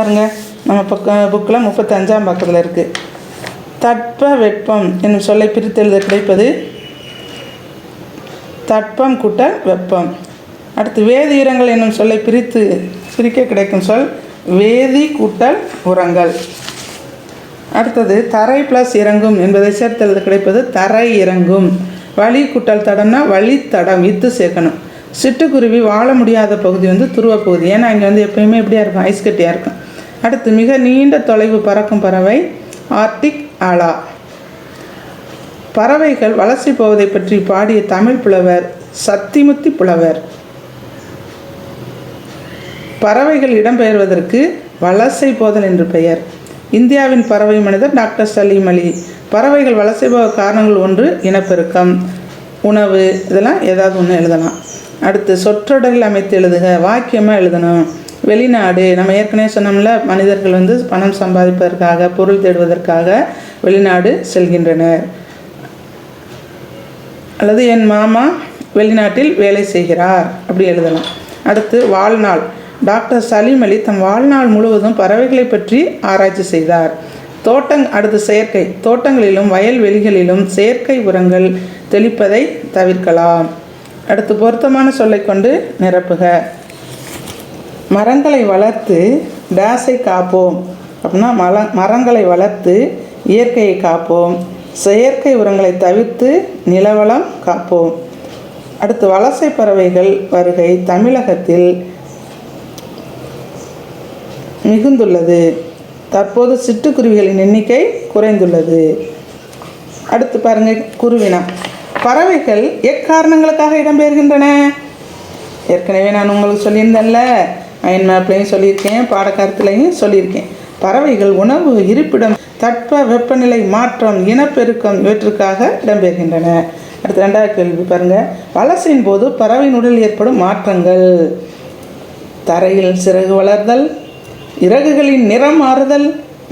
பாருங்க நம்ம பக்கம் புக்கில் முப்பத்தஞ்சாம் பக்கத்தில் இருக்குது தட்ப வெப்பம் என்னும் சொல்லை பிரித்தெழுத கிடைப்பது தட்பம் கூட்டல் வெப்பம். அடுத்து வேதி உரங்கள் என்னும் சொல்லை பிரித்து பிரிக்க கிடைக்கும் சொல் வேதி கூட்டல் உரங்கள். அடுத்தது தரை ப்ளஸ் இறங்கும் என்பதை சேர்த்தெழுத கிடைப்பது தரை இறங்கும். வழி கூட்டல் தடம்னா வழித்தடம் இத்து சேர்க்கணும். சிட்டுக்குருவி வாழ முடியாத பகுதி வந்து துருவ பகுதி. ஏன்னா இங்கே வந்து எப்பயுமே எப்படியா இருக்கும் ஐஸ் கட்டியாக இருக்கும். அடுத்து மிக நீண்ட தொலைவு பறக்கும் பறவை ஆர்டிக் ஆலா. பறவைகள் வலசை போவதை பற்றி பாடிய தமிழ் புலவர் சத்திமுத்தி புலவர். பறவைகள் இடம்பெயர்வதற்கு வலசை போதல் என்று பெயர். இந்தியாவின் பறவை மனிதர் டாக்டர் சலீம் அலி. பறவைகள் வலசை போக காரணங்கள் ஒன்று இனப்பெருக்கம். உணவு இதெல்லாம் ஏதாவது ஒன்று எழுதலாம். அடுத்து சொற்றொடரில் அமைத்து எழுதுக. வாக்கியமாக எழுதணும். வெளிநாடு. நம்ம ஏற்கனவே சொன்னோம்ல மனிதர்கள் வந்து பணம் சம்பாதிப்பதற்காக பொருள் தேடுவதற்காக வெளிநாடு செல்கின்றனர். அல்லது என் மாமா வெளிநாட்டில் வேலை செய்கிறார் அப்படி எழுதலாம். அடுத்து வாழ்நாள். டாக்டர் சலீம் அலி தம் வாழ்நாள் முழுவதும் பறவைகளை பற்றி ஆராய்ச்சி செய்தார். தோட்டங் அடுத்து செயற்கை. தோட்டங்களிலும் வயல்வெளிகளிலும் செயற்கை உரங்கள் தெளிப்பதை தவிர்க்கலாம். அடுத்து பொருத்தமான சொல்லை கொண்டு நிரப்புக. மரங்களை வளர்த்து டேஸை காப்போம். அப்படின்னா மல மரங்களை வளர்த்து இயற்கையை காப்போம். செயற்கை உரங்களை தவிர்த்து நிலவளம் காப்போம். அடுத்து வலசை பறவைகள் வருகை தமிழகத்தில் மிகுந்துள்ளது. தற்போது சிட்டுக்குருவிகளின் எண்ணிக்கை குறைந்துள்ளது. அடுத்து பாருங்க குருவினா. பறவைகள் எக்காரணங்களுக்காக இடம்பெயர்கின்றன? ஏற்கனவே நான் உங்களுக்கு சொல்லியிருந்தேன்ல அயன் மேப்லையும் சொல்லியிருக்கேன் பாடக்கருத்துலையும் சொல்லியிருக்கேன். பறவைகள் உணவு இருப்பிடம் தட்ப வெப்பநிலை மாற்றம் இனப்பெருக்கம் இவற்றுக்காக இடம்பெறுகின்றன அடுத்து ரெண்டாவது கேள்வி பாருங்கள் வலசையின் போது பறவையின் உடலில் ஏற்படும் மாற்றங்கள். தரையில் சிறகு வளர்தல் இறகுகளின் நிறம் மாறுதல்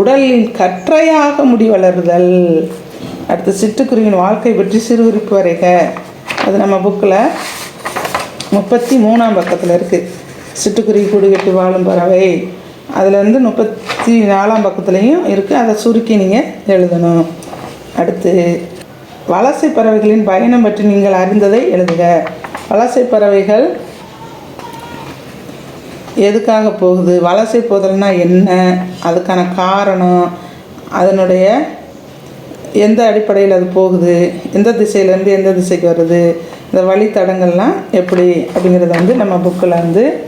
உடலின் கற்றையாக முடி வளருதல். அடுத்து சிட்டுக்குருவியின் வாழ்க்கை பற்றி சிறுகுறிப்பு வரைக. அது நம்ம புக்கில் முப்பத்தி மூணாம் பக்கத்தில் இருக்குது சிட்டுக்குருவி கூடு கட்டி வாழும் பறவை. அதில் முப்பத்தி நாலாம் பக்கத்துலேயும் இருக்குது அதை சுருக்கி நீங்கள் எழுதணும். அடுத்து வலசை பறவைகளின் பயணம் பற்றி நீங்கள் அறிந்ததை எழுதுக. வலசை பறவைகள் எதுக்காக போகுது? வலசை போதல்னா என்ன? அதுக்கான காரணம்? அதனுடைய எந்த அடிப்படையில் அது போகுது? எந்த திசையிலேருந்து எந்த திசைக்கு வருது? இந்த வழித்தடங்கள்லாம் எப்படி? அப்படிங்கிறத வந்து நம்ம புக்கில் வந்து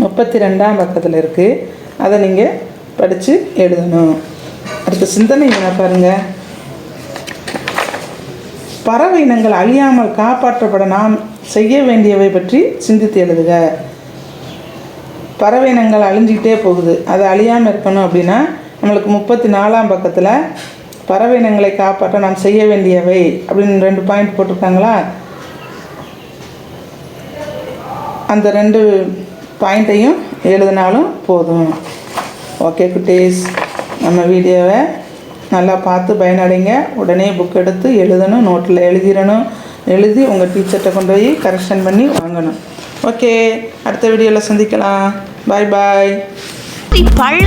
முப்பத்தி ரெண்டாம் பக்கத்தில் இருக்குது அதை நீங்கள் படித்து எழுதணும். அடுத்த சிந்தனை என்ன பாருங்கள் பறவை இனங்கள் அழியாமல் காப்பாற்றப்பட நாம் செய்ய வேண்டியவை பற்றி சிந்தித்து எழுதுக. பறவை இனங்கள் அழிஞ்சிக்கிட்டே போகுது. அது அழியாமல் இருக்கணும் அப்படின்னா நம்மளுக்கு முப்பத்தி நாலாம் பக்கத்தில் பறவை இனங்களை காப்பாற்ற நாம் செய்ய வேண்டியவை அப்படின்னு ரெண்டு பாயிண்ட் போட்டிருக்காங்களா? அந்த ரெண்டு பாயிண்ட்டையும் எழுதினாலும் போதும். ஓகே குட்டீஸ் நம்ம வீடியோவை நல்லா பார்த்து பயனடைங்க. உடனே புக் எடுத்து எழுதணும் நோட்டில் எழுதிடணும். எழுதி உங்கள் டீச்சர்கிட்ட கொண்டு போய் கரெக்ஷன் பண்ணி வாங்கணும். ஓகே அடுத்த வீடியோவில் சந்திக்கலாம். பாய் பாய் பல